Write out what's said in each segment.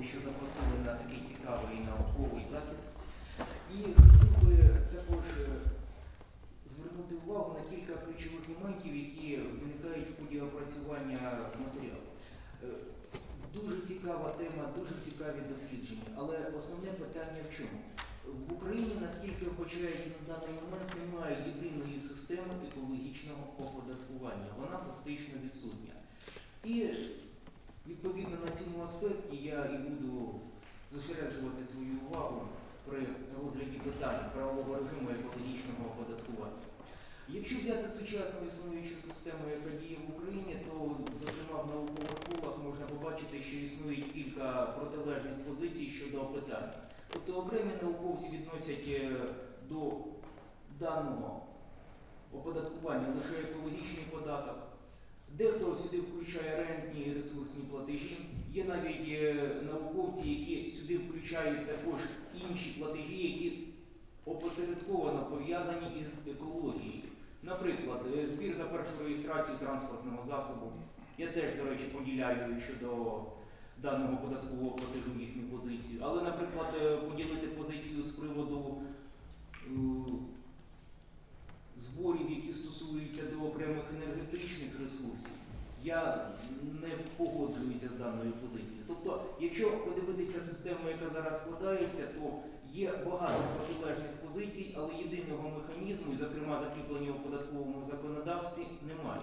голову, що запросили на такий цікавий науковий захід. І хотів би також е, звернути увагу на кілька ключових моментів, які виникають в ході опрацювання матеріалу. Е, Дуже цікава тема, дуже цікаві дослідження, але основне питання в чому? В Україні, наскільки вбачається на даний момент, немає єдиної системи екологічного оподаткування. Вона фактично відсутня. І цьому аспекті я і буду зосереджувати свою увагу при розгляді питань правового режиму екологічного оподаткування. Якщо взяти сучасну існуючу систему, яка діє в Україні, то, зокрема, в наукових колах можна побачити, що існує кілька протилежних позицій щодо питання. Тобто окремі науковці відносять е, до даного оподаткування лише екологічний податок. Дехто сюди включає рентні і ресурсні платежі. Є навіть е, науковці, які сюди включають також інші платежі, які опосередковано пов'язані із екологією. Наприклад, е, збір за першу реєстрацію транспортного засобу. Я теж, до речі, поділяю щодо даного податкового платежу їхню позицію. Але, наприклад, е, поділити позицію з приводу зборів, які стосуються до окремих енергетичних ресурсів, я не погоджуюся з даною позицією. Тобто, якщо подивитися систему, яка зараз складається, то є багато протилежних позицій, але єдиного механізму, і, зокрема, закріплення у податковому законодавстві, немає.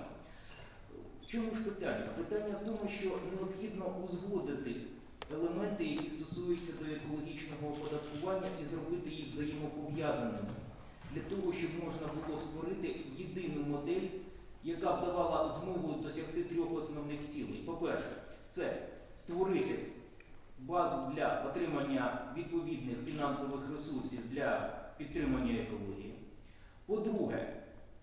Чому ж питання? Питання в тому, що необхідно узгодити елементи, які стосуються до екологічного оподаткування, і зробити їх взаємопов'язаними для того, щоб можна було створити єдину модель, яка б давала змогу досягти трьох основних цілей. По-перше, це створити базу для отримання відповідних фінансових ресурсів для підтримання екології. По-друге,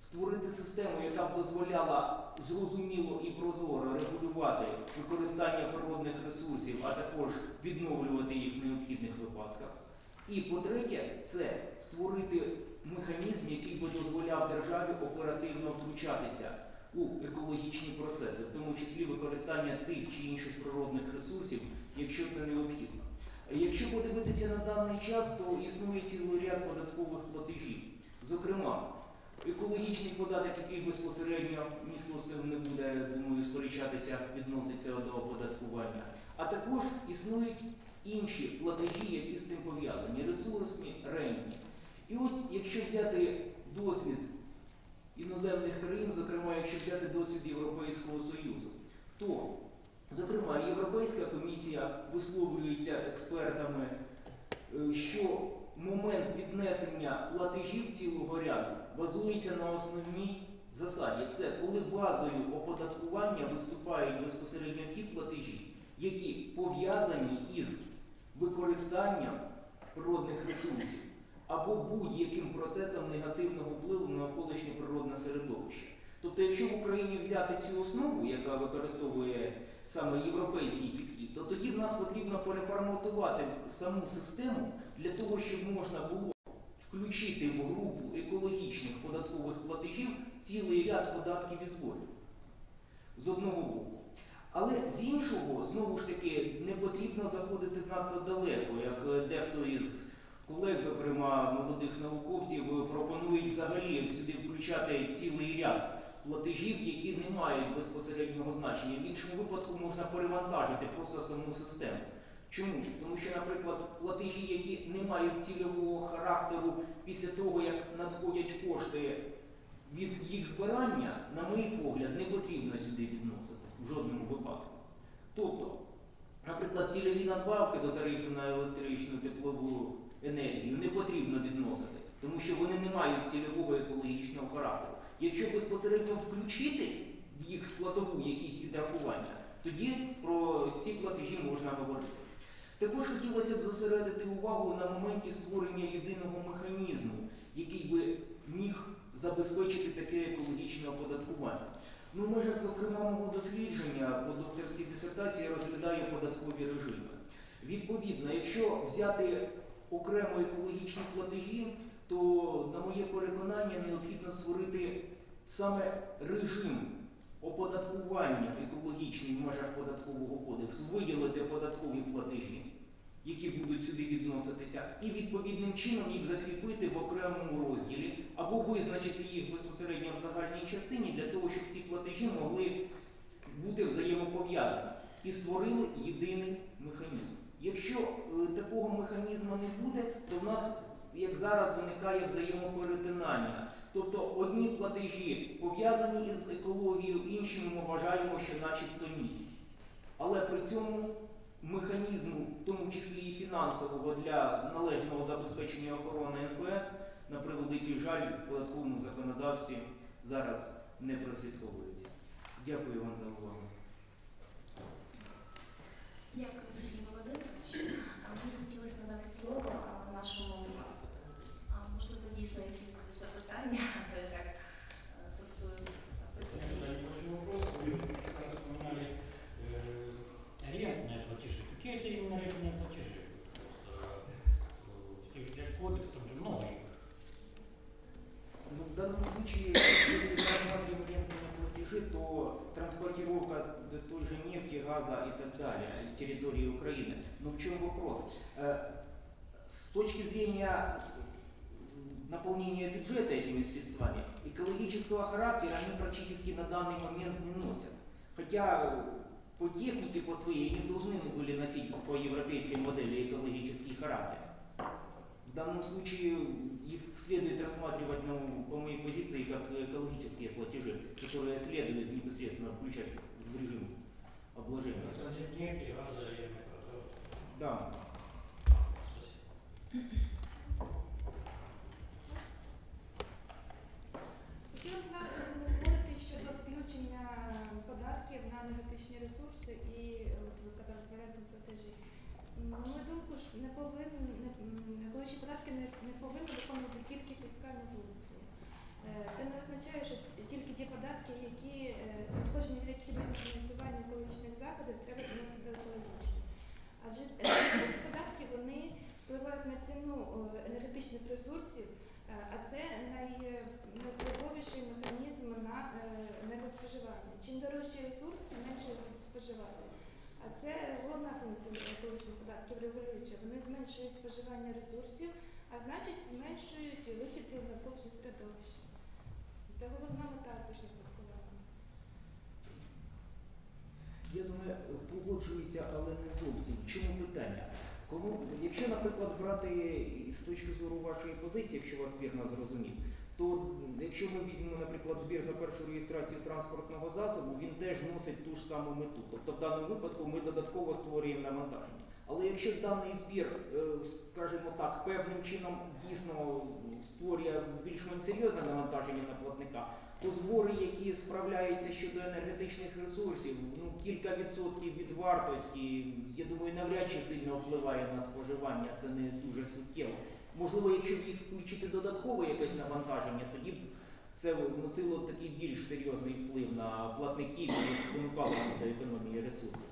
створити систему, яка б дозволяла зрозуміло і прозоро регулювати використання природних ресурсів, а також відновлювати їх в необхідних випадках. І по-третє, це створити механізм, який би дозволяв державі оперативно втручатися у екологічні процеси, в тому числі використання тих чи інших природних ресурсів, якщо це необхідно. Якщо подивитися на даний час, то існує цілий ряд податкових платежів. Зокрема, екологічний податок, який безпосередньо ніхто з цим не буде, думаю, сперечатися, відноситься до оподаткування. А також існують інші платежі, які з цим пов'язані, ресурсні, рентні. І ось, якщо взяти досвід іноземних країн, зокрема, якщо взяти досвід Європейського Союзу, то, зокрема, Європейська комісія висловлюється експертами, е, що момент віднесення платежів цілого ряду базується на основній засаді. Це коли базою оподаткування виступають безпосередньо ті платежі, які пов'язані із використанням природних ресурсів або будь-яким процесом негативного впливу на навколишнє природне середовище. Тобто, якщо в Україні взяти цю основу, яка використовує саме європейський підхід, то тоді в нас потрібно переформатувати саму систему для того, щоб можна було включити в групу екологічних податкових платежів цілий ряд податків і зборів з одного боку. Але з іншого, знову ж таки, не потрібно заходити надто далеко, як е, дехто із колег, зокрема молодих науковців, е, пропонують взагалі сюди включати цілий ряд платежів, які не мають безпосереднього значення. В іншому випадку можна перевантажити просто саму систему. Чому? Тому що, наприклад, платежі, які не мають цільового характеру після того, як надходять кошти від їх збирання, на мій погляд, не потрібно сюди відносити в жодному випадку. Тобто, наприклад, цільові надбавки до тарифів на електричну теплову енергію не потрібно відносити, тому що вони не мають цільового екологічного характеру. Якщо безпосередньо включити в їх складову якісь відрахування, тоді про ці платежі можна говорити. Також хотілося б зосередити увагу на моменті створення єдиного механізму, який би міг забезпечити таке екологічне оподаткування. Ну, в межах, зокрема, мого дослідження по докторській дисертації розглядаю податкові режими. Відповідно, якщо взяти окремо екологічні платежі, то, на моє переконання, необхідно створити саме режим оподаткування екологічні в межах податкового кодексу, виділити податкові платежі, які будуть сюди відноситися, і відповідним чином їх закріпити в окремому розділі або визначити їх безпосередньо в загальній частині для того, щоб ці платежі могли бути взаємопов'язані і створили єдиний механізм. Якщо е, такого механізму не буде, то в нас, як зараз, виникає взаємоперетинання. Тобто одні платежі пов'язані із екологією, інші ми вважаємо, що начебто ні. Але при цьому механізму, в тому числі і фінансового для належного забезпечення охорони НПС, на превеликий жаль, в податковому законодавстві зараз не прослідковується. Дякую вам за увагу. В чем вопрос? Э, С точки зрения наполнения бюджета этими средствами, экологического характера они практически на данный момент не носят. Хотя по технике, по своей, они должны были носить по европейской модели экологический характер. В данном случае их следует рассматривать, ну, по моей позиции, как экологические платежи, которые следует непосредственно включать в режим обложения. Да. Хотіла ви щодо включення податків на енергетичні ресурси і е, казали платежі. На мою думку, ж податки не, повинні виконувати тільки фіскальну функцію. Е, Це не означає, що тільки ті податки, які е, надходження від фінансування екологічних заходів, треба до екологічних. Адже енергетичні податки вони впливають на ціну е, енергетичних ресурсів, А це най- найвпливовіший механізм на е, енергоспоживання. Чим дорожчий ресурс, тим менше споживати. А це головна функція екологічних податків регулююча. Вони зменшують споживання ресурсів, а значить зменшують викиди в навколишнє середовище. Це головна мета екологічних податкування. Я з вами погоджуюся, але не зовсім. Чому питання? Кому, якщо, наприклад, брати з точки зору вашої позиції, якщо вас вірно зрозумів, то якщо ми візьмемо, наприклад, збір за першу реєстрацію транспортного засобу, він теж носить ту ж саму мету. Тобто в даному випадку ми додатково створюємо навантаження. Але якщо даний збір, е, скажімо так, певним чином дійсно створює більш-менш серйозне навантаження на платника, то збори, які справляються щодо енергетичних ресурсів, ну кілька відсотків від вартості, я думаю, навряд чи сильно впливає на споживання, це не дуже суттєво. Можливо, якщо їх включити додаткове якесь навантаження, тоді б це носило такий більш серйозний вплив на платників і спонукало до економії ресурсів.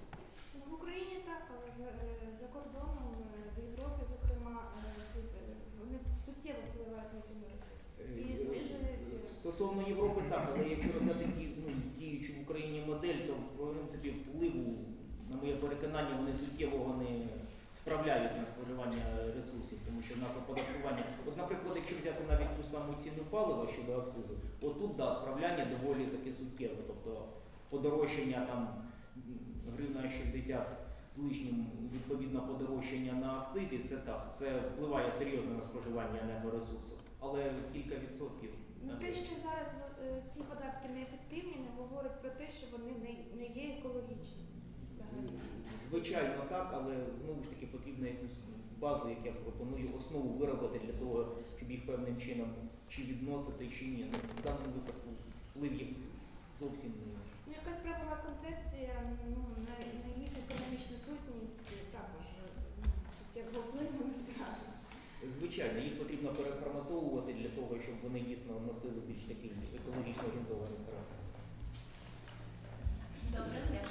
Ну, в Україні так, але за, е, за кордоном, е, в Європі, зокрема, е, ці з- вони суттєво впливають на ціну ресурсів. І знижують. Стосовно Європи, так, але якщо розглядати ну, діючу в Україні модель, то в принципі впливу, на моє переконання, вони суттєвого не справляють на споживання ресурсів, тому що в нас оподаткування. От, наприклад, якщо взяти навіть ту саму ціну палива щодо акцизу, отут да, справляння доволі таки суттєве. Тобто подорожчання там гривна 60 з лишнім відповідно подорожчання на акцизі, це так, це впливає серйозно на споживання енергоресурсів. Але кілька відсотків. Ну, те, що зараз е, ці податки неефективні, не говорить про те, що вони не, не є екологічні. Звичайно, так, але знову ж таки потрібно якусь базу, як я пропоную, основу виробити для того, щоб їх певним чином чи відносити, чи ні. Ну, в даному випадку вплив їх зовсім не. Ну, якась правова концепція ну, на, звичайно, їх потрібно переформатовувати для того, щоб вони дійсно носили більш такий екологічно орієнтований характер. Добре.